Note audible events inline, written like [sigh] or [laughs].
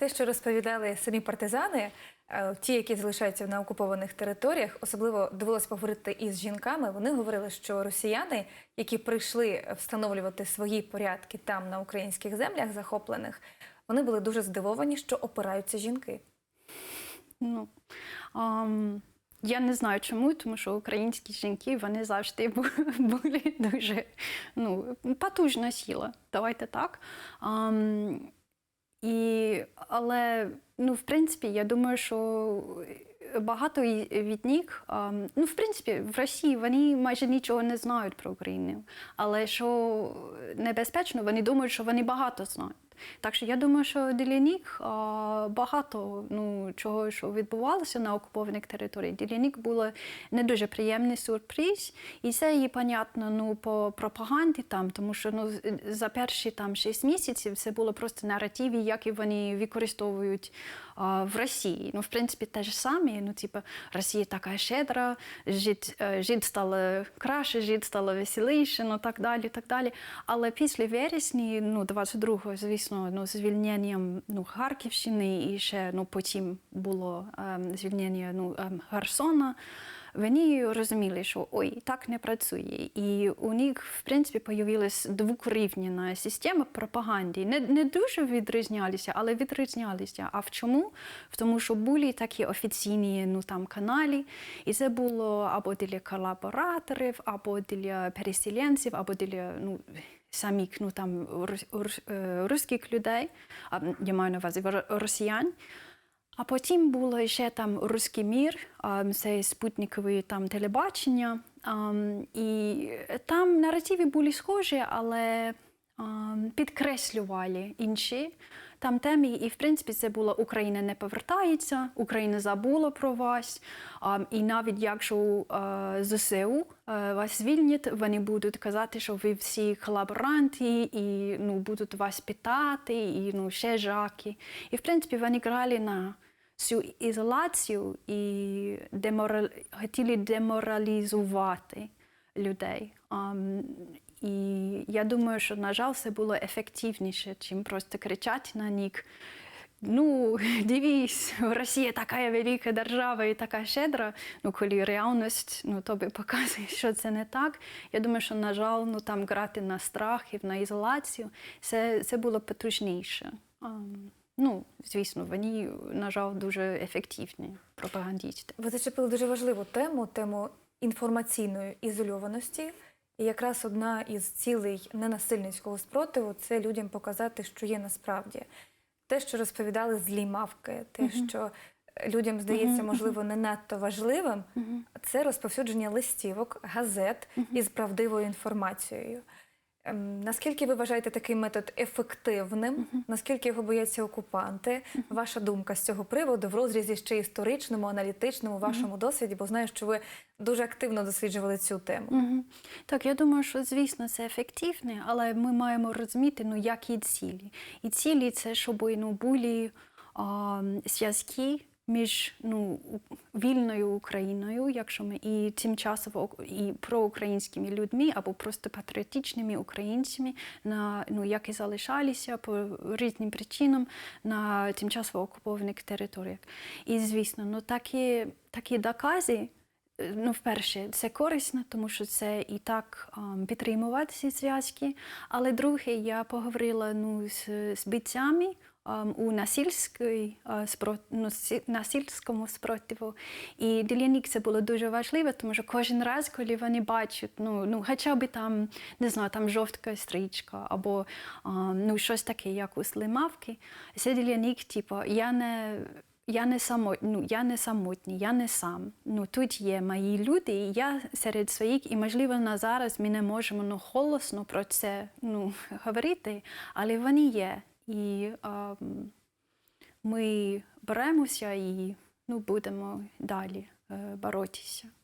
Те, що розповідали самі партизани, е, ті, які залишаються на окупованих територіях, особливо довелося поговорити із жінками. Вони говорили, що росіяни, які прийшли встановлювати свої порядки там на українських землях захоплених, вони були дуже здивовані, що опираються жінки. Ну, ам, я не знаю чому, тому що українські жінки вони завжди [laughs] були дуже ну, потужна сила. Давайте так. І, але, ну, в принципі, я думаю, що багато від них, ну, в принципі, в Росії вони майже нічого не знають про Україну. Але що небезпечно, вони думають, що вони багато знають. Так що я думаю, що для них багато ну, чого, що відбувалося на окупованих територіях, для них не дуже приємний сюрприз. І це і понятно ну, по пропаганді там, тому що ну, за перші там, 6 місяців це було просто наративи, які вони використовують а, в Росії. Ну, в принципі, те ж саме. Ну, типу, Росія така щедра, жити, е, жити стало краще, жити стало веселіше, ну так далі, так далі. Але після вересня, ну, 22-го, звісно, ну, з звільненням ну, Харківщини і ще ну, потім було ем, звільнення ну, ем, Херсона, вони розуміли, що ой, так не працює. І у них, в принципі, з'явилася двокрівняна система пропаганди. Не, не дуже відрізнялися, але відрізнялися. А в чому? В тому, що були такі офіційні ну, там, каналі, і це було або для колабораторів, або для переселенців, або для ну, самих ну, там, рус- рус- е, русських людей, а, я маю на увазі ро- росіян. А потім було ще там Руський мір, це спутникове там телебачення. І там наративи були схожі, але підкреслювали інші там теми. І в принципі це було Україна не повертається, Україна забула про вас. І навіть якщо ЗСУ вас звільнять, вони будуть казати, що ви всі колаборанти, і ну, будуть вас питати, і ну, ще жаки. І в принципі вони грали на цю ізоляцію і деморал... хотіли деморалізувати людей. І я думаю, що, на жаль, це було ефективніше, чим просто кричати на них. Ну, [laughs] дивись, Росія така велика держава і така щедра. Ну, коли реальність ну, тобі показує, що це не так. Я думаю, що, на жаль, ну, там грати на страх і на ізоляцію, це, це було потужніше. Ам, Ну, звісно, вони, на жаль, дуже ефективні пропагандісти. Ви зачепили дуже важливу тему тему інформаційної ізольованості. І якраз одна із цілей ненасильницького спротиву це людям показати, що є насправді. Те, що розповідали злі мавки, те, що людям здається, можливо, не надто важливим, це розповсюдження листівок, газет із правдивою інформацією. Ем, Наскільки ви вважаєте такий метод ефективним? Наскільки його бояться окупанти? Ваша думка з цього приводу в розрізі ще історичному, аналітичному, вашому досвіді, бо знаю, що ви дуже активно досліджували цю тему. Так, я думаю, що звісно це ефективне, але ми маємо розуміти, ну, які цілі. І цілі це, щоб ну, були а, зв'язки між ну, вільною Україною, якщо ми і тимчасово і проукраїнськими людьми або просто патріотичними українцями, на, ну, які залишалися по різним причинам на тимчасово окупованих територіях. І звісно, ну, такі, такі докази. Ну, вперше, це корисно, тому що це і так підтримувати ці зв'язки. Але друге, я поговорила ну, з, з бійцями у насильській, ну, насильському спротиву. І для них це було дуже важливо, тому що кожен раз, коли вони бачать, ну, ну хоча б там, не знаю, там жовтка стрічка або ну, щось таке, як у слимавки, це для них, типу, я не. Я не само, ну, я не самотній, я не сам. Ну, тут є мої люди, і я серед своїх, і можливо на зараз ми не можемо ну, голосно про це ну, [laughs] говорити, але вони є. І а, ми беремося і ну, будемо далі е, боротися.